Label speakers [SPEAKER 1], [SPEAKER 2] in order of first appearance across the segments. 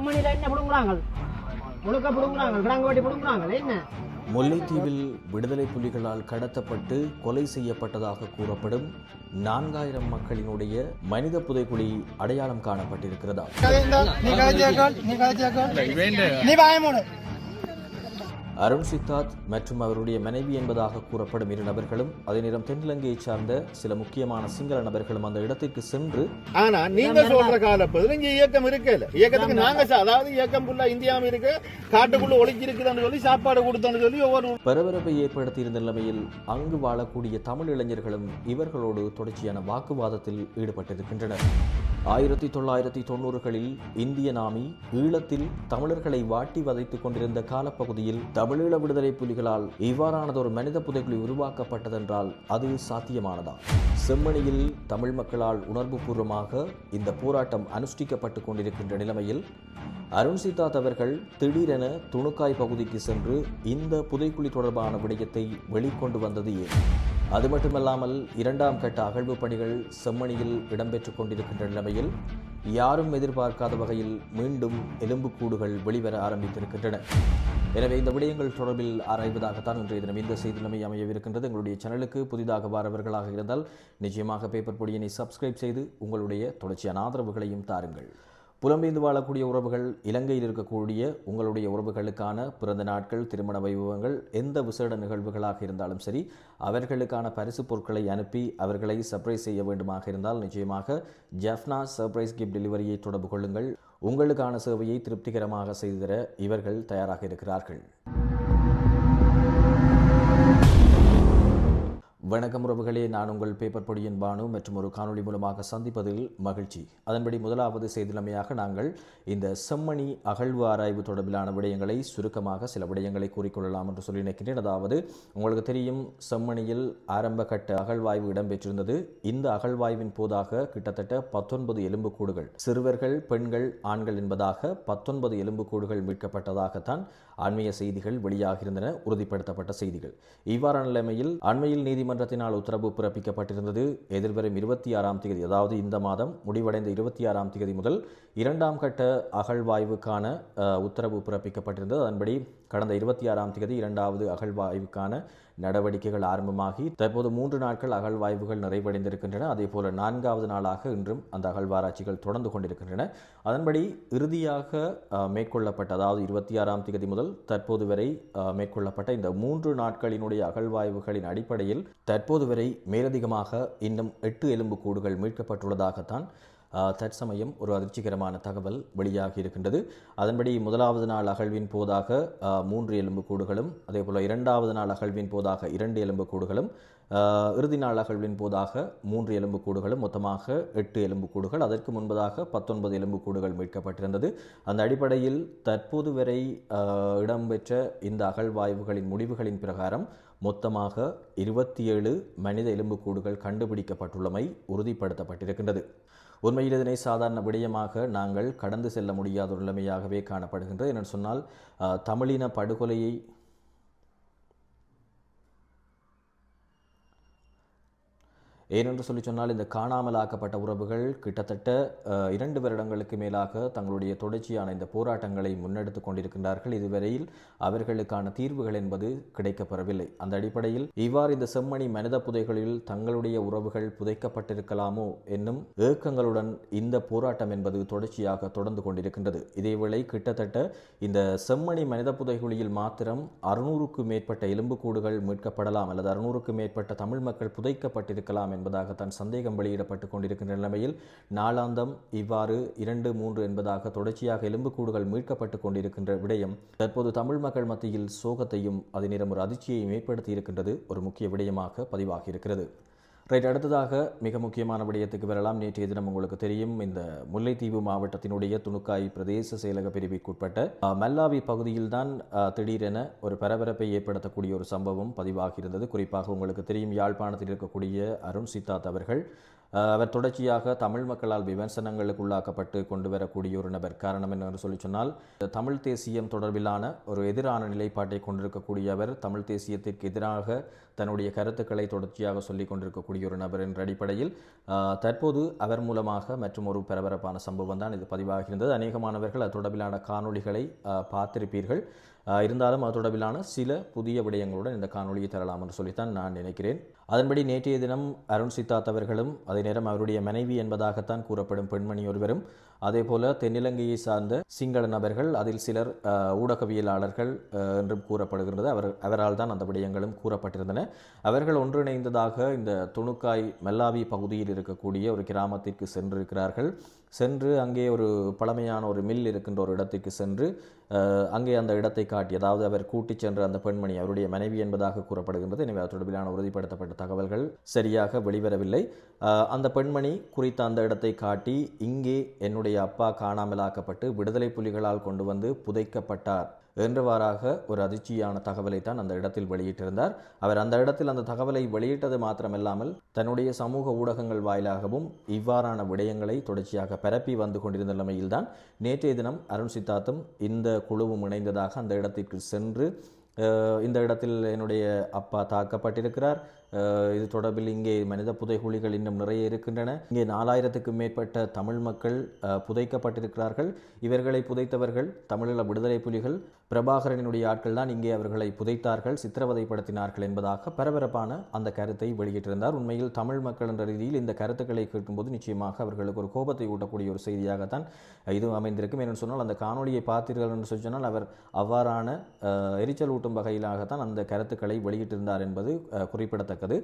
[SPEAKER 1] செம்மணியில என்ன பிடுங்குறாங்க? முழுக்க பிடுங்குறாங்க கிடாங்க வெட்டி பிடுங்குறாங்க என்ன?
[SPEAKER 2] முல்லைத்தீவில் விடுதலை புலிகளால் கடத்தப்பட்டு கொலை செய்யப்பட்டதாக கூறப்படும் நான்காயிரம் மக்களினுடைய மனித புதைக்குழி அடையாளம் காணப்பட்டிருக்கிறதா? அருண் சித்தார்த் மற்றும் அவருடைய மனைவி என்பதாக கூறப்படும் இரு நபர்களும் அதே நேரம் தென்னிலங்கையைச் சார்ந்த சில முக்கியமான சிங்கள நபர்களும் அந்த இடத்திற்கு சென்று
[SPEAKER 3] ஆனா நீங்க சொல்ற காலப்பகுதியில் இங்க இயக்கம் இருக்கல. இயக்கத்துக்கு நாங்க அதாவது இயக்கம் ஃபுல்லா இந்தியாவும் இருக்கு. காட்டுக்குள்ள ஒளிச்சு இருக்குதுன்னு சொல்லி சாப்பாடு கொடுத்தோன்னு சொல்லி ஒவ்வொரு
[SPEAKER 2] பரபரப்பை ஏற்படுத்தியிருந்த நிலைமையில் அங்கு வாழக்கூடிய தமிழ் இளைஞர்களும் இவர்களோடு தொடர்ச்சியான வாக்குவாதத்தில் ஈடுபட்டிருக்கின்றனர். ஆயிரத்தி தொள்ளாயிரத்தி தொண்ணூறுகளில் இந்திய நாமி ஈழத்தில் தமிழர்களை வாட்டி வதைத்துக் கொண்டிருந்த காலப்பகுதியில் தமிழீழ விடுதலை புலிகளால் இவ்வாறானதொரு மனித புதைக்குழி உருவாக்கப்பட்டதென்றால் அது சாத்தியமானதா? செம்மணியில் தமிழ் மக்களால் உணர்வுபூர்வமாக இந்த போராட்டம் அனுஷ்டிக்கப்பட்டு கொண்டிருக்கின்ற நிலைமையில் அருண் சித்தார்த் அவர்கள் திடீரென துணுக்காய் பகுதிக்கு சென்று இந்த புதைக்குழி தொடர்பான விடயத்தை வெளிக்கொண்டு வந்தது ஏன்? அது மட்டுமல்லாமல் இரண்டாம் கட்ட அகழ்வு பணிகள் செம்மணியில் இடம்பெற்றுக் கொண்டிருக்கின்ற நிலைமையில் யாரும் எதிர்பார்க்காத வகையில் மீண்டும் எலும்புக்கூடுகள் வெளிவர ஆரம்பித்திருக்கின்றன. எனவே இந்த விடயங்கள் தொடர்பில் ஆராய்வதாகத்தான் இன்றைய தினம் இந்த செய்தி நிலைமை அமையவிருக்கின்றது. எங்களுடைய சேனலுக்கு புதிதாக வாரவர்களாக இருந்தால் நிச்சயமாக பேப்பர் பொடியினை சப்ஸ்கிரைப் செய்து உங்களுடைய தொடர்ச்சியான ஆதரவுகளையும் தாருங்கள். புலம்பெய்ந்து வாழக்கூடிய உறவுகள் இலங்கையில் இருக்கக்கூடிய உங்களுடைய உறவுகளுக்கான பிறந்த நாட்கள் திருமண வைபவங்கள் எந்த விசேட நிகழ்வுகளாக இருந்தாலும் சரி அவர்களுக்கான பரிசு பொருட்களை அனுப்பி அவர்களை சர்ப்ரைஸ் செய்ய வேண்டுமாக இருந்தால் நிச்சயமாக ஜெஃப்னா சர்ப்ரைஸ் கிஃப்ட் டெலிவரியை தொடர்பு கொள்ளுங்கள். உங்களுக்கான சேவையை திருப்திகரமாக செய்து தர இவர்கள் தயாராக இருக்கிறார்கள். வணக்கம் உறவுகளே நான் உங்கள் பேப்பர் பொடியின் பானு மற்றும் ஒரு காணொளி மூலமாக சந்திப்பதில் மகிழ்ச்சி. அதன்படி முதலாவது செய்திலமையாக நாங்கள் இந்த செம்மணி அகழ்வு ஆராய்வு தொடர்பிலான விடயங்களை சுருக்கமாக சில விடயங்களை கூறிக்கொள்ளலாம் என்று சொல்லி நினைக்கிறேன். அதாவது உங்களுக்கு தெரியும் செம்மணியில் ஆரம்ப கட்ட அகழ்வாய்வு இடம்பெற்றிருந்தது. இந்த அகழ்வாய்வின் போதாக கிட்டத்தட்ட பத்தொன்பது எலும்புக்கூடுகள் சிறுவர்கள் பெண்கள் ஆண்கள் என்பதாக பத்தொன்பது எலும்புக்கூடுகள் மீட்கப்பட்டதாகத்தான் ஆண்மைய செய்திகள் வெளியாகியிருந்தன உறுதிப்படுத்தப்பட்ட செய்திகள். இவ்வாறான நிலைமையில் அண்மையில் நீதிமன்றத்தினால் உத்தரவு பிறப்பிக்கப்பட்டிருந்தது. எதிர்வரும் இருபத்தி ஆறாம் தேதி அதாவது இந்த மாதம் முடிவடைந்த இருபத்தி ஆறாம் தேதி முதல் இரண்டாம் கட்ட அகழ்வாய்வுக்கான உத்தரவு பிறப்பிக்கப்பட்டிருந்தது. அதன்படி கடந்த இருபத்தி ஆறாம் தேதி இரண்டாவது அகழ்வாய்வுக்கான நடவடிக்கைகள் ஆரம்பமாகி தற்போது மூன்று நாட்கள் அகழ்வாய்வுகள் நிறைவடைந்திருக்கின்றன. அதே போல நான்காவது நாளாக இன்றும் அந்த அகழ்வாராய்ச்சிகள் தொடர்ந்து கொண்டிருக்கின்றன. அதன்படி இறுதியாக மேற்கொள்ளப்பட்ட அதாவது இருபத்தி ஆறாம் தேதி முதல் தற்போது வரை மேற்கொள்ளப்பட்ட இந்த மூன்று நாட்களினுடைய அகழ்வாய்வுகளின் அடிப்படையில் தற்போது வரை மேலதிகமாக இன்னும் எட்டு எலும்புக்கூடுகள் மீட்கப்பட்டுள்ளதாகத்தான் தற்சமயம் ஒரு அதிர்ச்சிகரமான தகவல் வெளியாகி இருக்கின்றது. அதன்படி முதலாவது நாள் அகழ்வின் போதாக மூன்று எலும்புக்கூடுகளும் அதே போல் இரண்டாவது நாள் அகழ்வின் போதாக இரண்டு எலும்புக்கூடுகளும் அஹ், இறுதி நாள் அகழ்வின் போதாக மூன்று எலும்புக்கூடுகளும் மொத்தமாக எட்டு எலும்புக்கூடுகள் அதற்கு முன்பதாக பத்தொன்பது எலும்புக்கூடுகள் மீட்கப்பட்டிருந்தது. அந்த அடிப்படையில் தற்போது வரை இடம்பெற்ற இந்த அகழ்வாய்வுகளின் முடிவுகளின் பிரகாரம் மொத்தமாக இருபத்தி ஏழு மனித எலும்புக்கூடுகள் கண்டுபிடிக்கப்பட்டுள்ளமை உறுதிப்படுத்தப்பட்டிருக்கின்றது. உண்மையில் இதனை சாதாரண விடயமாக நாங்கள் கடந்து செல்ல முடியாத நிலைமையாகவே காணப்படுகின்றது. என்று சொன்னால் தமிழின படுகொலையை ஏனென்று சொல்லி சொன்னால் இந்த காணாமலாக்கப்பட்ட உறவுகள் கிட்டத்தட்ட இரண்டு வருடங்களுக்கு மேலாக தங்களுடைய தொடர்ச்சியான இந்த போராட்டங்களை முன்னெடுத்து கொண்டிருக்கின்றார்கள். இதுவரையில் அவர்களுக்கான தீர்வுகள் என்பது கிடைக்கப்பெறவில்லை. அந்த அடிப்படையில் இவ்வாறு இந்த செம்மணி மனித புதைகளில் தங்களுடைய உறவுகள் புதைக்கப்பட்டிருக்கலாமோ என்னும் ஏக்கங்களுடன் இந்த போராட்டம் என்பது தொடர்ச்சியாக தொடர்ந்து கொண்டிருக்கின்றது. இதேவேளை கிட்டத்தட்ட இந்த செம்மணி மனித புதைகுழியில் மாத்திரம் அறுநூறுக்கு மேற்பட்ட எலும்புக்கூடுகள் மீட்கப்படலாம் அல்லது அறுநூறுக்கு மேற்பட்ட தமிழ் மக்கள் புதைக்கப்பட்டிருக்கலாம் என்பதாகத்தான் சந்தேகம் வெளியிடப்பட்டு கொண்டிருக்கின்ற நிலைமையில் நாளாந்தம் இவ்வாறு இரண்டு மூன்று என்பதாக தொடர்ச்சியாக எலும்புக்கூடுகள் மீட்கப்பட்டு கொண்டிருக்கின்ற விடயம் தற்போது தமிழ் மக்கள் மத்தியில் சோகத்தையும் அதே நேரம் ஒரு அதிர்ச்சியையும் ஏற்படுத்தி இருக்கின்றது ஒரு முக்கிய விடயமாக பதிவாகி இருக்கிறது ரைட் அடுத்ததாக மிக முக்கியமான விடயத்துக்கு வரலாம். நேற்றைய தினம் உங்களுக்கு தெரியும் இந்த முல்லைத்தீவு மாவட்டத்தினுடைய துணுக்காய் பிரதேச செயலக பிரிவுக்குட்பட்ட மல்லாவி பகுதியில்தான் திடீரென ஒரு பரபரப்பை ஏற்படுத்தக்கூடிய ஒரு சம்பவம் பதிவாகி இருந்தது குறிப்பாக உங்களுக்கு தெரியும் யாழ்ப்பாணத்தில் இருக்கக்கூடிய அருண் சித்தாத் அவர்கள் அவர் தொடர்ச்சியாக தமிழ் மக்களால் விமர்சனங்களுக்கு உள்ளாக்கப்பட்டு கொண்டு வரக்கூடிய ஒரு நபர். காரணம் என்னவென்று சொல்லி சொன்னால் தமிழ் தேசியம் தொடர்பிலான ஒரு எதிரான நிலைப்பாட்டை கொண்டிருக்கக்கூடிய அவர் தமிழ் தேசியத்திற்கு எதிராக தன்னுடைய கருத்துக்களை தொடர்ச்சியாக சொல்லிக் கொண்டிருக்கக்கூடிய ஒரு நபர் என்ற அடிப்படையில் தற்போது அவர் மூலமாக மற்றும் ஒரு பரபரப்பான சம்பவம் தான் இது பதிவாகியிருந்தது. அநேகமானவர்கள் அது தொடர்பிலான காணொளிகளை பார்த்திருப்பீர்கள். இருந்தாலும் அது தொடர்பிலான சில புதிய விடயங்களுடன் இந்த காணொலியை தரலாம் என்று சொல்லித்தான் நான் நினைக்கிறேன். அதன்படி நேற்றைய தினம் அருண் சித்தாத் அவர்களும் அதே நேரம் அவருடைய மனைவி என்பதாகத்தான் கூறப்படும் பெண்மணி ஒருவரும் அதே போல தென்னிலங்கையை சார்ந்த சிங்கள நபர்கள் அதில் சிலர் ஊடகவியலாளர்கள் என்றும் கூறப்படுகின்றது. அவர் அவரால் தான் அந்த விடயங்களும் கூறப்பட்டிருந்தன. அவர்கள் ஒன்றிணைந்ததாக இந்த துணுக்காய் மெல்லாவி பகுதியில் இருக்கக்கூடிய ஒரு கிராமத்திற்கு சென்றிருக்கிறார்கள். சென்று அங்கே ஒரு பழமையான ஒரு மில் இருக்கின்ற ஒரு இடத்திற்கு சென்று அங்கே அந்த இடத்தை காட்டி அதாவது அவர் கூட்டிச் சென்ற அந்த பெண்மணி அவருடைய மனைவி என்பதாக கூறப்படுகின்றது. எனவே அது தொடர்பிலான உறுதிப்படுத்தப்பட்ட தகவல்கள் சரியாக வெளிவரவில்லை. அந்த பெண்மணி குறித்த அந்த இடத்தை காட்டி இங்கே என்னுடைய அப்பா காணாமலாக்கப்பட்டு விடுதலை புலிகளால் கொண்டு வந்து புதைக்கப்பட்டார். என்றவாறாக ஒரு அதிர்ச்சியான தகவலை தான் அந்த இடத்தில் வெளியிட்டிருந்தார். அவர் அந்த இடத்தில் அந்த தகவலை வெளியிட்டது மாத்திரமல்லாமல் தன்னுடைய சமூக ஊடகங்கள் வாயிலாகவும் இவ்வாறான விடயங்களை தொடர்ச்சியாக பரப்பி வந்து கொண்டிருந்த நிலைமையில்தான் நேற்றைய தினம் அருண் சித்தார்த்தும் இந்த குழுவும் இணைந்ததாக அந்த இடத்திற்கு சென்று இந்த இடத்தில் என்னுடைய அப்பா தாக்கப்பட்டிருக்கிறார். இது தொடர்பில் இங்கே மனித புதைகுழிகள் இன்னும் நிறைய இருக்கின்றன. இங்கே நாலாயிரத்துக்கும் மேற்பட்ட தமிழ் மக்கள் புதைக்கப்பட்டிருக்கிறார்கள். இவர்களை புதைத்தவர்கள் தமிழீழ விடுதலை புலிகள். பிரபாகரனுடைய ஆட்கள் தான் இங்கே அவர்களை புதைத்தார்கள் சித்திரவதைப்படுத்தினார்கள் என்பதாக பரபரப்பான அந்த கருத்தை வெளியிட்டிருந்தார். உண்மையில் தமிழ் மக்கள் என்ற ரீதியில் இந்த கருத்துக்களை கேட்கும்போது நிச்சயமாக அவர்களுக்கு ஒரு கோபத்தை ஊட்டக்கூடிய ஒரு செய்தியாகத்தான் இது அமைந்திருக்கும். என்று சொன்னால் அந்த காணொலியை பார்த்தீர்கள் என்று சொன்னால் அவர் அவ்வாறான எரிச்சல் ஊட்டும் வகையிலாகத்தான் அந்த கருத்துக்களை வெளியிட்டிருந்தார் என்பது குறிப்பிடத்தக்க குறிப்பிடத்தக்கது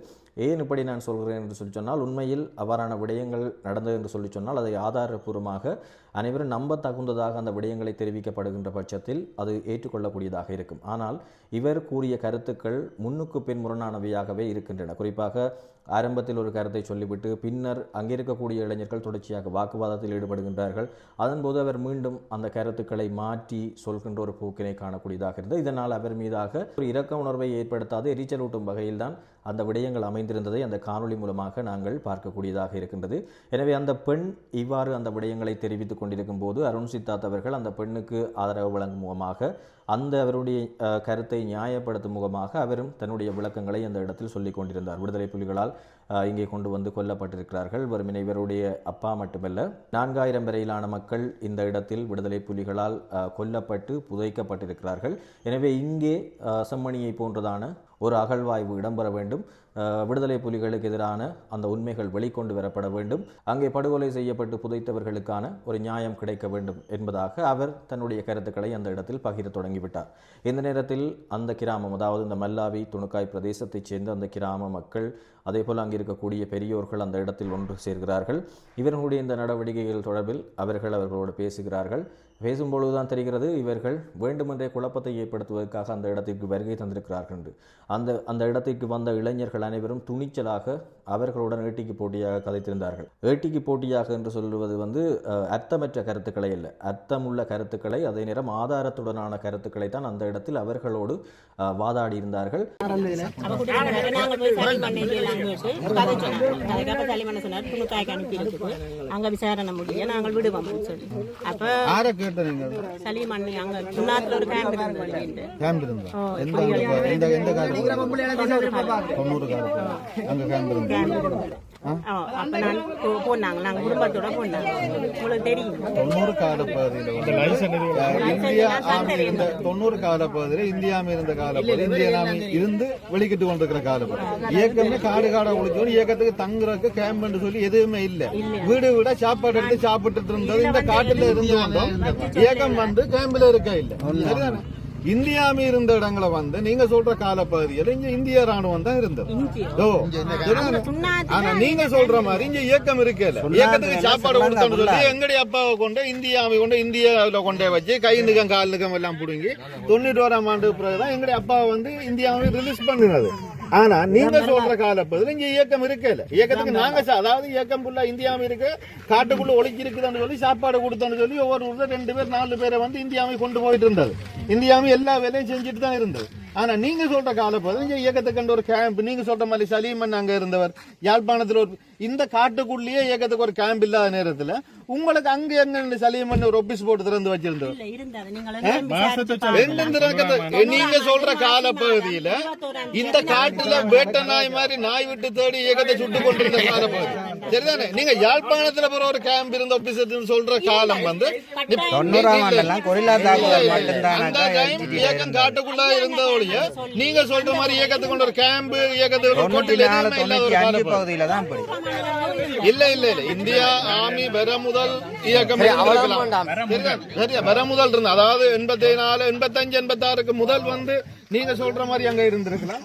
[SPEAKER 2] ஏன் இப்படி நான் சொல்கிறேன் என்று சொல்லி சொன்னால் உண்மையில் அவ்வாறான விடயங்கள் நடந்தது என்று சொல்லி சொன்னால் அதை ஆதாரபூர்வமாக அனைவரும் நம்ப தகுந்ததாக அந்த விடயங்களை தெரிவிக்கப்படுகின்ற பட்சத்தில் அது ஏற்றுக்கொள்ளக்கூடியதாக இருக்கும். ஆனால் இவர் கூறிய கருத்துக்கள் முன்னுக்கு பின் முரணானவையாகவே இருக்கின்றன. குறிப்பாக ஆரம்பத்தில் ஒரு கருத்தை சொல்லிவிட்டு பின்னர் அங்கே இருக்கக்கூடிய இளைஞர்கள் தொடர்ச்சியாக வாக்குவாதத்தில் ஈடுபடுகின்றார்கள். அதன்போது அவர் மீண்டும் அந்த கருத்துக்களை மாற்றி சொல்கின்ற ஒரு போக்கினை காணக்கூடியதாக இருந்தது. இதனால் அவர் மீதாக ஒரு இரக்க உணர்வை ஏற்படுத்தாது எரிச்சலூட்டும் வகையில்தான் அந்த விடயங்கள் அமைந்திருந்ததை அந்த காணொளி மூலமாக நாங்கள் பார்க்கக்கூடியதாக இருக்கின்றது. எனவே அந்த பெண் இவ்வாறு அந்த விடயங்களை தெரிவித்துக் கொண்டிருக்கும் போது அருண் சித்தார்த் அவர்கள் அந்த பெண்ணுக்கு ஆதரவு வழங்கும் முகமாக அந்த அவருடைய கருத்தை நியாயப்படுத்தும் முகமாக அவரும் தன்னுடைய விளக்கங்களை அந்த இடத்தில் சொல்லிக் கொண்டிருந்தார். விடுதலை புலிகளால் இங்கே கொண்டு வந்து கொல்லப்பட்டிருக்கிறார்கள். வெறுமனே இவருடைய அப்பா மட்டுமல்ல நான்காயிரம் வரையிலான மக்கள் இந்த இடத்தில் விடுதலை புலிகளால் கொல்லப்பட்டு புதைக்கப்பட்டிருக்கிறார்கள். எனவே இங்கே அஹ், செம்மணியை போன்றதான ஒரு அகழ்வாய்வு இடம்பெற வேண்டும். விடுதலை புலிகளுக்கு எதிரான அந்த உண்மைகள் வெளிக்கொண்டு வரப்பட வேண்டும். அங்கே படுகொலை செய்யப்பட்டு புதைத்தவர்களுக்கான ஒரு நியாயம் கிடைக்க வேண்டும் என்பதாக அவர் தன்னுடைய கருத்துக்களை அந்த இடத்தில் பகிர தொடங்கிவிட்டார். இந்த நேரத்தில் அந்த கிராமம் அதாவது இந்த மல்லாவி துணுக்காய் பிரதேசத்தைச் சேர்ந்த அந்த கிராம மக்கள் அதே போல் அங்கே இருக்கக்கூடிய பெரியோர்கள் அந்த இடத்தில் ஒன்று சேர்கிறார்கள். இவர்களுடைய இந்த நடவடிக்கைகள் தொடர்பில் அவர்கள் அவர்களோடு பேசுகிறார்கள். பேசும்பொழுதுதான் தெரிகிறது இவர்கள் வேண்டுமென்றே குழப்பத்தை ஏற்படுத்துவதற்காக அந்த இடத்திற்கு வருகை தந்திருக்கிறார்கள் என்று. அந்த அந்த இடத்திற்கு வந்த இளைஞர்கள் அனைவரும் துணிச்சலாக அவர்களுடன் ஏட்டிக்கு போட்டியாக கதைத்திருந்தார்கள். ஏட்டிக்கு போட்டியாக என்று சொல்லுவது வந்து அர்த்தமற்ற கருத்துக்களை அல்ல அர்த்தமுள்ள கருத்துக்களை அதே நேரம் ஆதாரத்துடனான கருத்துக்களை தான் அந்த இடத்தில் அவர்களோடு வாதாடி இருந்தார்கள்
[SPEAKER 4] அங்க விசாரணை முடிய நாங்கள் விடுவோம் சொல்லி அப்ப
[SPEAKER 3] ஆரை கேட்ட நீங்க
[SPEAKER 4] சளி மண்ணு அங்க சுண்ணாத்துல ஒரு கேம்ப் இருந்தது
[SPEAKER 3] கேம்ப் இருந்தா எந்த காலம் எந்த எந்த காலம் தொண்ணூறு காலம் அங்க கேம்ப் இருந்தா
[SPEAKER 4] அப்ப நான் போ- போனாங்க. நாங்க குடும்பத்தோட போனாங்க. உங்களுக்கு தெரியும்.
[SPEAKER 3] தொண்ணூறு கால பகுதியில் இந்தியா ஆமி இருந்த தொண்ணூறு கால பகுதியில் இந்தியா இருந்த இந்திய வெளிக்கிட்டு கொண்டிருக்கிற கால பகுதி இயக்கமே காடு காடா ஒழிச்சோம் இயக்கத்துக்கு தங்குறதுக்கு கேம்ப்னு சொல்லி எதுவுமே இல்ல. வீடு வீட சாப்பாடு எடுத்து சாப்பிட்டுட்டு இருந்தது. இந்த காட்டுல இருந்து வந்தோம். இயக்கம் வந்து கேம்ப்ல இருக்க இல்ல. சரிதானே? இந்தியாமி இருந்த இடங்களை வந்து நீங்க சொல்ற கால பகுதியில் இங்க இந்திய ராணுவம் தான் இருந்தது. ஆனா நீங்க சொல்ற மாதிரி இங்க இயக்கம் இருக்கல. இயக்கத்துக்கு சாப்பாடு கொடுத்தோம்னு சொல்லி எங்கடைய அப்பாவை கொண்டு இந்தியாவை கொண்டு இந்தியாவில கொண்டே வச்சு கை நிகம் கால் நிகம் எல்லாம் புடுங்கி தொண்ணூற்றி ஓராம் ஆண்டு பிறகுதான் எங்களுடைய அப்பாவை வந்து இந்தியாவை ரிலீஸ் பண்ணினது. ஆனா நீங்க சொல்ற காலப்பகுதியில் இங்க இயக்கம் இருக்கல. இயக்கத்துக்கு நாங்க அதாவது இயக்கம் ஃபுல்லா இந்தியாவை இருக்கு காட்டுக்குள்ள ஒளிக்கி இருக்குதுன்னு சொல்லி சாப்பாடு கொடுத்தோன்னு சொல்லி ஒவ்வொரு ஊர்ல ரெண்டு பேர் நாலு பேரை வந்து இந்தியாவை கொண்டு போயிட்டு இருந்தது. இந்தியாவை எல்லா வேலையும் செஞ்சுட்டு தான் இருந்தது. ஆனா நீங்க சொல்ற காலப்பகுதி இங்க இயக்கத்துக்கு கண்டு ஒரு கேம்ப் நீங்க சொல்ற மாதிரி சலீமன் அங்க இருந்தவர் யாழ்ப்பாணத்துல ஒரு இந்த காட்டுக்குள்ளேயே இயக்கத்துக்கு ஒரு கேம்ப் இல்லாத நேரத்துல உங்களுக்கு அங்க எங்க சலீமன் ஒரு ஒபிஸ் போட்டு திறந்து வச்சிருந்தவர்? நீங்க சொல்ற காலப்பகுதியில இந்த காட்டுல வேட்டை நாய் மாதிரி நாய் விட்டு தேடி இயக்கத்தை சுட்டு கொண்டிருந்த காலப்பகுதி சரிதானே? நீங்க யாழ்ப்பாணத்துல போற ஒரு கேம்ப் இருந்த ஆபீசர் சொல்ற காலம் வந்து
[SPEAKER 5] தொண்ணூறாம் கொரில்லா தாக்குதல்
[SPEAKER 3] இயக்கம் காட்டுக்குள்ள இருந்த நீங்க சொல்ற மாதிரி இயக்கத்துக்கு கொண்ட ஒரு கேம்ப் இயக்கத்துக்கு
[SPEAKER 5] பகுதியில தான்
[SPEAKER 3] இல்ல இல்ல இல்ல. இந்தியா வர முதல் இயக்கம் முதல் இருந்த அதாவது எண்பத்தி நாலு எண்பத்தஞ்சு எண்பத்தாறுக்கு முதல் வந்து நீங்க சொல்ற மாதிரி அங்க இருந்திருக்கலாம்.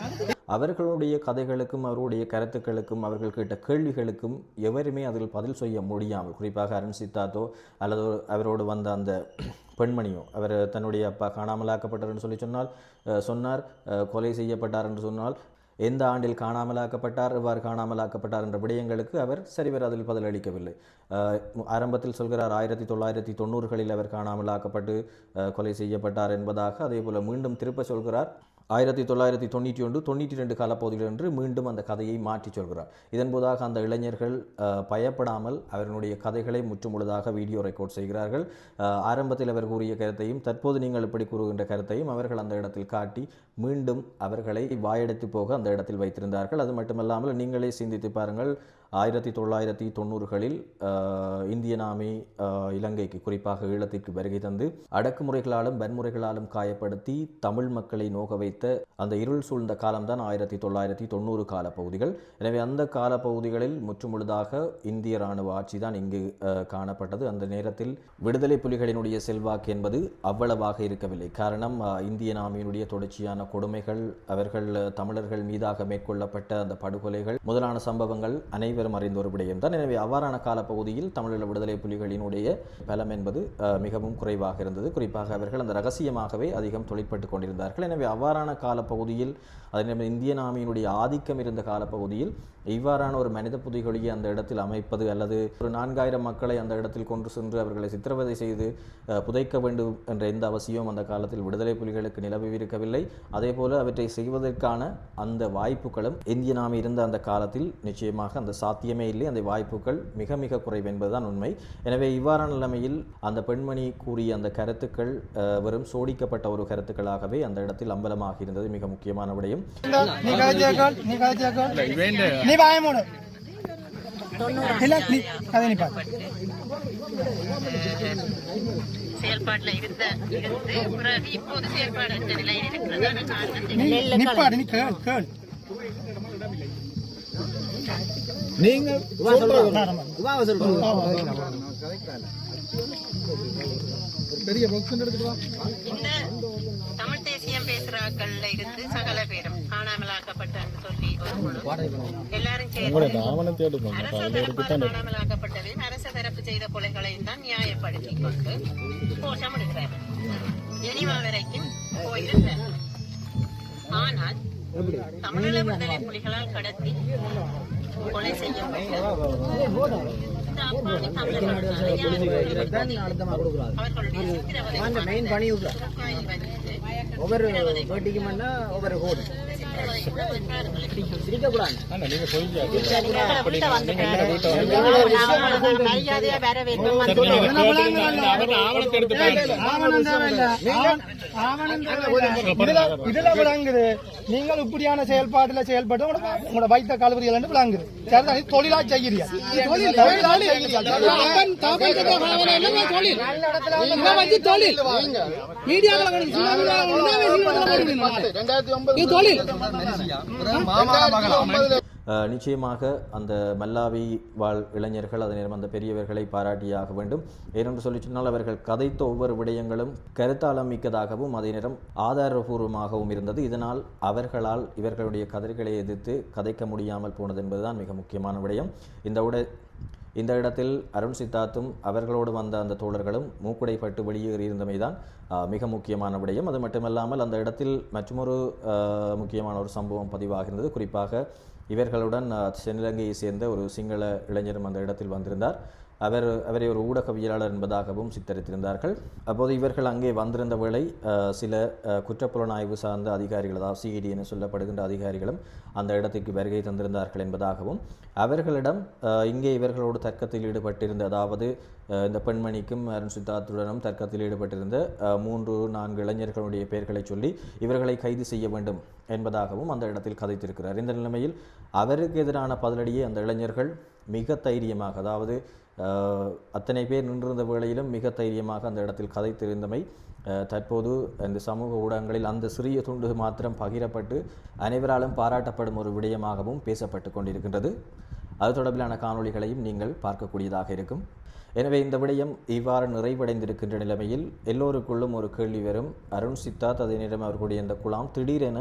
[SPEAKER 2] அவர்களுடைய கதைகளுக்கும் அவருடைய கருத்துக்களுக்கும் அவர்கள் கேட்ட கேள்விகளுக்கும் எவருமே அதில் பதில் செய்ய முடியாமல் குறிப்பாக அருண் சித்தாத்தோ அல்லது அவரோடு வந்த அந்த பெண்மணியோ அவர் தன்னுடைய அப்பா காணாமலாக்கப்பட்டார் என்று சொல்லி சொன்னால் சொன்னார் கொலை செய்யப்பட்டார் என்று சொன்னால் எந்த ஆண்டில் காணாமலாக்கப்பட்டார் எவ்வாறு காணாமலாக்கப்பட்டார் என்ற விடயங்களுக்கு அவர் சரிவர் அதில் பதிலளிக்கவில்லை ஆரம்பத்தில் சொல்கிறார் ஆயிரத்தி தொள்ளாயிரத்தி தொண்ணூறுகளில் அவர் காணாமலாக்கப்பட்டு கொலை செய்யப்பட்டார் என்பதாக அதே போல் மீண்டும் திருப்ப சொல்கிறார். ஆயிரத்தி தொள்ளாயிரத்தி தொண்ணூற்றி ஒன்று தொண்ணூற்றி ரெண்டு காலப்பகுதியில் மீண்டும் அந்த கதையை மாற்றி சொல்கிறார். இதன்போதாக அந்த இளைஞர்கள் பயப்படாமல் அவர்களுடைய கதைகளை முற்றுமுழுதாக வீடியோ ரெக்கார்ட் செய்கிறார்கள். ஆரம்பத்தில் அவர் கூறிய கருத்தையும் தற்போது நீங்கள் இப்படி கூறுகின்ற கருத்தையும் அவர்கள் அந்த இடத்தில் காட்டி மீண்டும் அவர்களை வாயடைத்து போக அந்த இடத்தில் வைத்திருந்தார்கள். அது மட்டுமல்லாமல் நீங்களே சிந்தித்து பாருங்கள் ஆயிரத்தி தொள்ளாயிரத்தி தொண்ணூறுகளில் இந்திய இந்தியன் ஆர்மி இலங்கைக்கு குறிப்பாக ஈழத்திற்கு வருகை தந்து அடக்குமுறைகளாலும் வன்முறைகளாலும் காயப்படுத்தி தமிழ் மக்களை நோக வைத்த அந்த இருள் சூழ்ந்த காலம்தான் ஆயிரத்தி தொள்ளாயிரத்தி தொண்ணூறு காலப்பகுதிகள். எனவே அந்த காலப்பகுதிகளில் முற்றுமுழுதாக இந்திய இராணுவ ஆட்சி தான் இங்கு காணப்பட்டது. அந்த நேரத்தில் விடுதலை புலிகளினுடைய செல்வாக்கு என்பது அவ்வளவாக இருக்கவில்லை. காரணம் இந்திய ஆர்மியினுடைய தொடர்ச்சியான கொடுமைகள் அவர்கள் தமிழர்கள் மீதாக மேற்கொள்ளப்பட்ட அந்த படுகொலைகள் முதலான சம்பவங்கள் அனைவரும் அனைவரும் அறிந்த ஒரு விடயம்தான். எனவே அவ்வாறான காலப்பகுதியில் தமிழீழ விடுதலை புலிகளினுடைய பலம் என்பது மிகவும் குறைவாக இருந்தது. குறிப்பாக அவர்கள் அந்த ரகசியமாகவே அதிகம் தொழிற்பட்டு கொண்டிருந்தார்கள். எனவே அவ்வாறான காலப்பகுதியில் அதே நேரம் இந்தியன் ஆர்மியினுடைய ஆதிக்கம் இருந்த காலப்பகுதியில் இவ்வாறான ஒரு மனித புதைகுழியை அந்த இடத்தில் அமைப்பது அல்லது ஒரு நான்காயிரம் மக்களை அந்த இடத்தில் கொண்டு சென்று அவர்களை சித்திரவதை செய்து புதைக்க வேண்டும் என்ற எந்த அவசியமும் அந்த காலத்தில் விடுதலை புலிகளுக்கு நிலவிருக்கவில்லை அதே போல அவற்றை செய்வதற்கான அந்த வாய்ப்புகளும் இந்திய நாமி இருந்த அந்த காலத்தில் நிச்சயமாக அந்த சா சாத்தியமே இல்லை. அந்த வாய்ப்புகள் மிக மிக குறைவு என்பதுதான் உண்மை. எனவே இவ்வாறான நிலைமையில் அந்த பெண்மணி கூறிய அந்த கருத்துக்கள் வெறும் சோடிக்கப்பட்ட ஒரு கருத்துக்களாகவே அந்த இடத்தில் அம்பலமாக இருந்தது. மிக முக்கியமான விடயம்.
[SPEAKER 6] செயல்பாட்டுல இருந்த இருந்து பிறகு இப்போது செயல்பாடற்ற நிலையில் இருக்கிறதான காரணத்தை
[SPEAKER 5] நீ நீ பாரு நீ கேள் கேள்
[SPEAKER 3] நீங்க
[SPEAKER 1] இவாவை சொல்றோம்
[SPEAKER 3] பெரிய
[SPEAKER 6] தமிழ் தேசியம் பேசுறாக்கள்ல இருந்து சகல பேரும் காணாமலாக்கப்பட்டன்னு சொல்லி எல்லாரும் சேர்ந்து அரச தரப்பால் காணாமலாக்கப்பட்டவை அரச தரப்பு செய்த கொலைகளையும் தான் நியாயப்படுத்தி கொண்டு கோஷம் எடுக்கிறார் ஜெனிவா வரைக்கும் போயிருந்தார் ஆனால் தமிழீழ விடுதலை புலிகளால் கடத்தி கொலை செய்யப்பட்ட அவர்களுடைய
[SPEAKER 1] ஒவ்வொரு வேட்டிக்கு ஒவ்வொரு கோடு
[SPEAKER 5] இதுல விளங்குது நீங்கள் இப்படியான செயல்பாட்டுல செயல்பட்டு உங்களோட வைத்த கலவரிகள் என்று விளங்குது சரிதான் தொழிலா செய்கிறீங்க தொழில் தொழிலா செய்கிறீங்க தொழில் மீடியாக்களை
[SPEAKER 3] தொழில். ஒன்பது
[SPEAKER 5] மாமா
[SPEAKER 2] மகளா? நிச்சயமாக அந்த மல்லாவி வாழ் இளைஞர்கள் அதே நேரம் அந்த பெரியவர்களை பாராட்டியாக வேண்டும். ஏனென்று சொல்லி சொன்னால் அவர்கள் கதைத்த ஒவ்வொரு விடயங்களும் கருத்தாளம் மிக்கதாகவும் அதே நேரம் ஆதாரபூர்வமாகவும் இருந்தது. இதனால் அவர்களால் இவர்களுடைய கதிர்களை எதிர்த்து கதைக்க முடியாமல் போனது என்பதுதான் மிக முக்கியமான விடயம். இந்த உட இந்த இடத்தில் அருண் சித்தார்த்தும் அவர்களோடு வந்த அந்த தோழர்களும் மூக்குடைப்பட்டு வெளியேறியிருந்தமைதான் மிக முக்கியமான விடயம். அது மட்டுமல்லாமல் அந்த இடத்தில் மற்றொரு முக்கியமான ஒரு சம்பவம் பதிவாகிருந்தது குறிப்பாக இவர்களுடன் ஆஹ், தென்னிலங்கையை சேர்ந்த ஒரு சிங்கள இளைஞரும் அந்த இடத்தில் வந்திருந்தார். அவர் அவரை ஒரு ஊடகவியலாளர் என்பதாகவும் சித்தரித்திருந்தார்கள். அப்போது இவர்கள் அங்கே வந்திருந்த வேளை சில குற்றப்புலனாய்வு சார்ந்த அதிகாரிகள் அதாவது சிஇடி என சொல்லப்படுகின்ற அதிகாரிகளும் அந்த இடத்துக்கு வருகை தந்திருந்தார்கள் என்பதாகவும் அவர்களிடம் இங்கே இவர்களோடு தர்க்கத்தில் ஈடுபட்டிருந்த அதாவது இந்த பெண்மணிக்கும் அருண் சித்தார்த்துடனும் தர்க்கத்தில் ஈடுபட்டிருந்த மூன்று நான்கு இளைஞர்களுடைய பெயர்களை சொல்லி இவர்களை கைது செய்ய வேண்டும். என்பதாகவும் அந்த இடத்தில் கதைத்திருக்கிறார். இந்த நிலைமையில் அவருக்கு எதிரான பதிலடியை அந்த இளைஞர்கள் மிக தைரியமாக அதாவது அத்தனை பேர் நின்றிருந்த வேளையிலும் மிக தைரியமாக அந்த இடத்தில் கதைத்திருந்தமை தற்போது இந்த சமூக ஊடகங்களில் அந்த சிறிய துண்டு மாத்திரம் பகிரப்பட்டு அனைவராலும் பாராட்டப்படும் ஒரு விடயமாகவும் பேசப்பட்டு கொண்டிருக்கின்றது. அது தொடர்பிலான காணொளிகளையும் நீங்கள் பார்க்கக்கூடியதாக இருக்கும். எனவே இந்த விடயம் இவ்வாறு நிறைவடைந்திருக்கின்ற நிலைமையில் எல்லோருக்குள்ளும் ஒரு கேள்வி வரும். அருண் சித்தார்த் அதே நேரம் அவர்களுடைய அந்த குழாம் திடீரென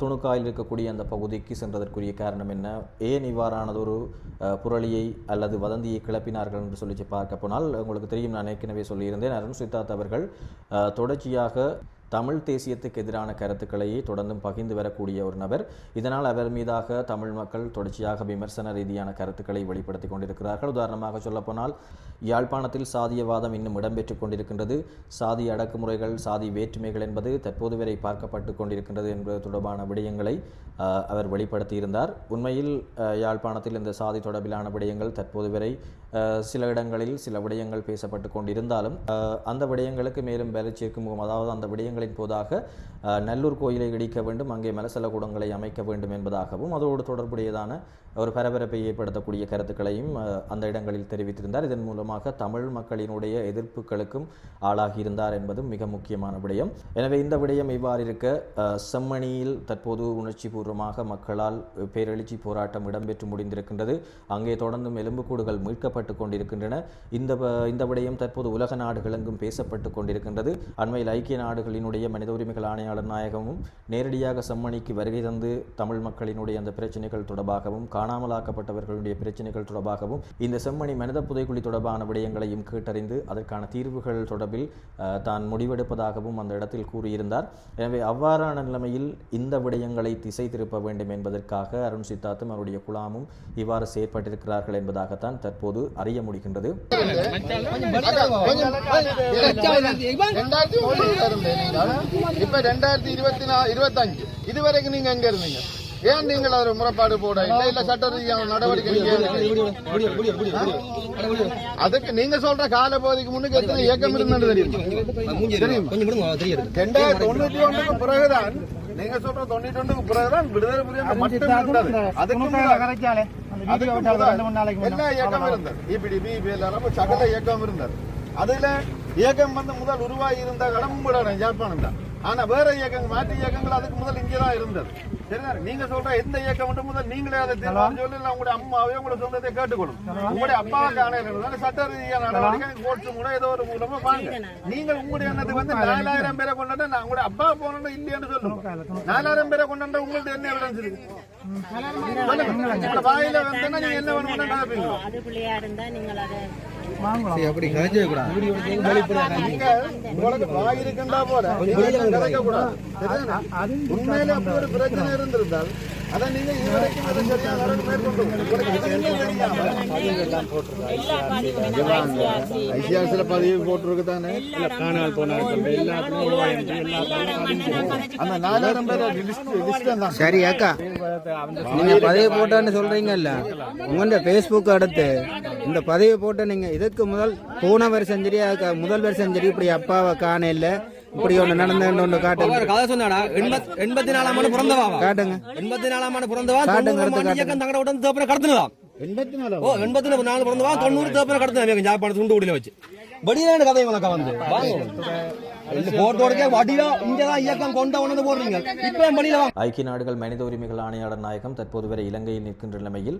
[SPEAKER 2] துணுக்காயில் இருக்கக்கூடிய அந்த பகுதிக்கு சென்றதற்குரிய காரணம் என்ன? ஏன் இவ்வாறானதொரு புரளியை அல்லது வதந்தியை கிளப்பினார்கள் என்று சொல்லி பார்க்க போனால் உங்களுக்கு தெரியும். நான் ஏற்கனவே சொல்லியிருந்தேன். அருண் சித்தார்த் அவர்கள் தொடர்ச்சியாக தமிழ் தேசியத்துக்கு எதிரான கருத்துக்களையே தொடர்ந்தும் பகிர்ந்து வரக்கூடிய ஒரு நபர். இதனால் அவர் மீதாக தமிழ் மக்கள் தொடர்ச்சியாக விமர்சன ரீதியான கருத்துக்களை வெளிப்படுத்தி கொண்டிருக்கிறார்கள். உதாரணமாக சொல்லப்போனால் யாழ்ப்பாணத்தில் சாதியவாதம் இன்னும் இடம்பெற்றுக் கொண்டிருக்கின்றது. சாதி அடக்குமுறைகள் சாதி வேற்றுமைகள் என்பது தற்போது வரை பார்க்கப்பட்டு கொண்டிருக்கின்றது என்பது தொடர்பான விடயங்களை அவர் வெளிப்படுத்தியிருந்தார். உண்மையில் யாழ்ப்பாணத்தில் இந்த சாதி தொடர்பிலான விடயங்கள் தற்போது வரை சில இடங்களில் சில விடயங்கள் பேசப்பட்டு கொண்டிருந்தாலும் அந்த விடயங்களுக்கு மேலும் வேலை சேர்க்கும் முகம் அதாவது அந்த விடயங்களின் போதாக நல்லூர் கோயிலை இடிக்க வேண்டும் அங்கே மலசல கூடங்களை அமைக்க வேண்டும் என்பதாகவும் அதோடு தொடர்புடையதான ஒரு பரபரப்பை ஏற்படுத்தக்கூடிய கருத்துக்களையும் அந்த இடங்களில் தெரிவித்திருந்தார். இதன் மூலமாக தமிழ் மக்களினுடைய எதிர்ப்புகளுக்கும் ஆளாகியிருந்தார் என்பதும் மிக முக்கியமான விடயம். எனவே இந்த விடயம் இவ்வாறு இருக்க செம்மணியில் தற்போது உணர்ச்சி பூர்வமாக மக்களால் பேரெழுச்சி போராட்டம் இடம்பெற்று முடிந்திருக்கின்றது. அங்கே தொடர்ந்தும் எலும்புக்கூடுகள் மீட்கப்பட்டு கொண்டிருக்கின்றன. இந்த இந்த விடயம் தற்போது உலக நாடுகளெங்கும் பேசப்பட்டு கொண்டிருக்கின்றது. அண்மையில் ஐக்கிய நாடுகளினுடைய மனித உரிமைகள் ஆணையாளர் நாயகமும் நேரடியாக செம்மணிக்கு வருகை தந்து தமிழ் மக்களினுடைய அந்த பிரச்சனைகள் தொடர்பாகவும் காணாமலாக்கப்பட்டவர்களுடைய பிரச்சனைகள் தொடர்பாகவும் இந்த செம்மணி மனித புதைக்குழி தொடர்பான விடயங்களையும் கேட்டறிந்து அதற்கான தீர்வுகள் தொடர்பில் தான் முடிவெடுப்பதாகவும் அந்த இடத்தில் கூறியிருந்தார். எனவே அவ்வாறான நிலைமையில் இந்த விடயங்களை திசை திருப்ப வேண்டும் என்பதற்காக அருண் சித்தார்த்தும் அவருடைய குழாமும் இவ்வாறு செயற்பட்டிருக்கிறார்கள் என்பதாகத்தான் தற்போது அறிய முடிகின்றது.
[SPEAKER 7] இப்ப ரெண்டாயிரத்தி இருபத்தி நாலு இருபத்தஞ்சு இதுவரைக்கும் நீங்க எங்க இருந்தீங்க? ஏன் நீங்கள் ஒரு முறைப்பாடு போட? இல்ல இல்ல சட்ட ரீதியான நடவடிக்கை? அதுக்கு நீங்க சொல்ற கால பகுதிக்கு முன்னுக்கு எத்தனை இயக்கம் இருந்தது தெரியுமா? தெரியுமா? ரெண்டாயிரத்தி தொண்ணூத்தி ஒன்றுக்கு பிறகுதான் நீங்க சொல்ற தொண்ணூத்தி ஒன்றுக்கு பிறகுதான் விடுதலை புலிகள் மட்டும் இருந்தது. அதுக்கு எல்லா இயக்கம் இருந்தது. இபிடி பிபிஎல் அளவு சகல இயக்கம் இருந்தது. அதுல இயக்கம் வந்து முதல் உருவாகி இருந்த கடம்புடன் யாழ்ப்பாணம் தான். ஆனா வேற இயக்கங்கள் மாற்று இயக்கங்கள் அதுக்கு முதல் இங்கதான் இருந்தது. சரிதானே? நீங்க சொல்ற எந்த இயக்கம் மட்டும் முதல் நீங்களே அதை தீர்மானம் சொல்லி உங்களுடைய அம்மாவே உங்களோட சொந்தத்தை கேட்டுக்கணும் உங்களுடைய அப்பாவை காண சட்ட ரீதியான நடவடிக்கை கோர்ட்டு மூலம் ஏதோ ஒரு மூலமா வாங்க. நீங்கள் உங்களுடைய எண்ணத்துக்கு வந்து நாலாயிரம் பேரை கொண்டாட நான் உங்களுடைய அப்பா போனோம் இல்லையான்னு சொல்லுங்க. நாலாயிரம் பேரை கொண்டாட உங்கள்ட்ட என்ன எவிடன்ஸ் இருக்கு? வாயில வந்தேன்னா நீங்க என்ன வேணும்னு நினைப்பீங்க கூடாது. சரிதானே? உண்மையில அப்படி ஒரு பிரச்சனை இருந்திருந்தால் அதை நீங்க இதுவரைக்கும் அதை சரியா மேற்கொண்டு ஐசிஆர்சில பதிவு போட்டிருக்கு தானே? நாலாயிரம் பேர் லிஸ்ட் தான்.
[SPEAKER 8] சரி அக்கா. நீங்க பதவி போட்டான்னு சொல்றீங்கல்ல. உங்க பேஸ்புக் அடுத்து இந்த பதவி போட்ட நீங்க இதுக்கு முதல் போன வருஷம் சரி முதல் வருஷம் சரி இப்படி அப்பாவை காண இல்ல. இப்படி ஒண்ணு நடந்து ஒண்ணு காட்டுங்க.
[SPEAKER 9] கதை சொன்னாடா எண்பத் எண்பத்தி நாலாம் ஆண்டு பிறந்தவா?
[SPEAKER 8] காட்டுங்க.
[SPEAKER 9] எண்பத்தி நாலாம் ஆண்டு பிறந்தவா?
[SPEAKER 8] காட்டுங்க,
[SPEAKER 9] இயக்கம் தங்கட உடனே தேப்பன கடத்தினதா?
[SPEAKER 7] எண்பத்தி நாலு
[SPEAKER 9] ஓ எண்பத்தி நாலு பிறந்தவா? தொண்ணூறு தேப்பன கடத்தினா ஜாப்பாடு துண்டு குடியில வச்சு. வடியான கதை உனக்கு வந்து.
[SPEAKER 2] ஐக்கிய நாடுகள் மனித உரிமைகள் ஆணையாளர் நாயகம் தற்போது வரை இலங்கையில் நிற்கின்ற நிலைமையில்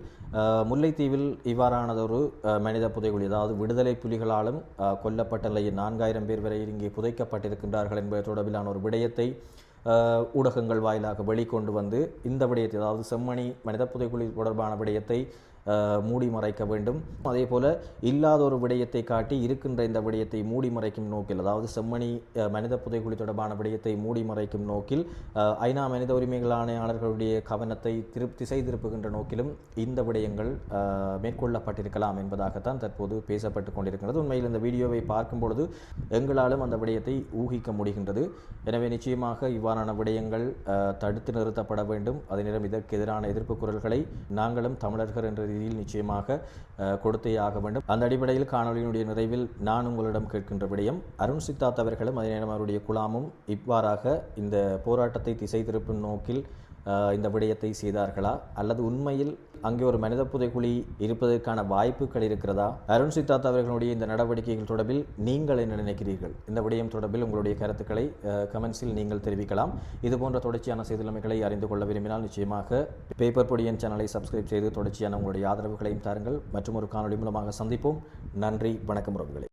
[SPEAKER 2] முல்லைத்தீவில் இவ்வாறானதொரு அஹ், மனித புதைகுழி அதாவது விடுதலை புலிகளாலும் கொல்லப்பட்ட நிலையில் நான்காயிரம் பேர் வரை இங்கே புதைக்கப்பட்டிருக்கின்றார்கள் என்பது தொடர்பிலான ஒரு விடயத்தை ஊடகங்கள் வாயிலாக வெளிக்கொண்டு வந்து இந்த விடயத்தை அதாவது செம்மணி மனித புதைக்குழி தொடர்பான விடயத்தை மூடி மறைக்க வேண்டும். அதே போல இல்லாத ஒரு விடயத்தை காட்டி இருக்கின்ற இந்த விடயத்தை மூடி மறைக்கும் நோக்கில் அதாவது செம்மணி மனித புதைக்குழி தொடர்பான விடயத்தை மூடி மறைக்கும் நோக்கில் ஐநா மனித உரிமைகள் ஆணையாளர்களுடைய கவனத்தை திரு திசை திருப்புகின்ற நோக்கிலும் இந்த விடயங்கள் மேற்கொள்ளப்பட்டிருக்கலாம் என்பதாகத்தான் தற்போது பேசப்பட்டு கொண்டிருக்கிறது. உண்மையில் இந்த வீடியோவை பார்க்கும் பொழுது எங்களாலும் அந்த விடயத்தை ஊகிக்க முடிகின்றது. எனவே நிச்சயமாக இவ்வாறான விடயங்கள் தடுத்து நிறுத்தப்பட வேண்டும். அதே நேரம் இதற்கு எதிரான எதிர்ப்பு குரல்களை நாங்களும் தமிழர்கள் என்ற ரீதியில் நிச்சயமாக கொடுத்தே ஆக வேண்டும். அந்த அடிப்படையில் காணொலியினுடைய நிறைவில் நான் உங்களிடம் கேட்கின்ற விடயம் அருண் சித்தார்த் அவர்களும் அதே நேரம் அவருடைய குழாமும் இவ்வாறாக இந்த போராட்டத்தை திசை திருப்பும் நோக்கில் இந்த விடயத்தை செய்தார்களா? அல்லது உண்மையில் அங்கே ஒரு மனித புதைக்குழி இருப்பதற்கான வாய்ப்புகள் இருக்கிறதா? அருண் சித்தார்த் அவர்களுடைய இந்த நடவடிக்கைகள் தொடர்பில் நீங்கள் என்ன நினைக்கிறீர்கள்? இந்த விடயம் தொடர்பில் உங்களுடைய கருத்துக்களை கமெண்ட்ஸில் நீங்கள் தெரிவிக்கலாம். இது போன்ற தொடர்ச்சியான செய்திநிலைமைகளை அறிந்து கொள்ள விரும்பினால் நிச்சயமாக பேப்பர் பொடியன் சேனலை சப்ஸ்கிரைப் செய்து தொடர்ச்சியான உங்களுடைய ஆதரவுகளையும் தாருங்கள். மற்றும் ஒரு காணொலி மூலமாக சந்திப்போம். நன்றி வணக்கம் உறவுகளே.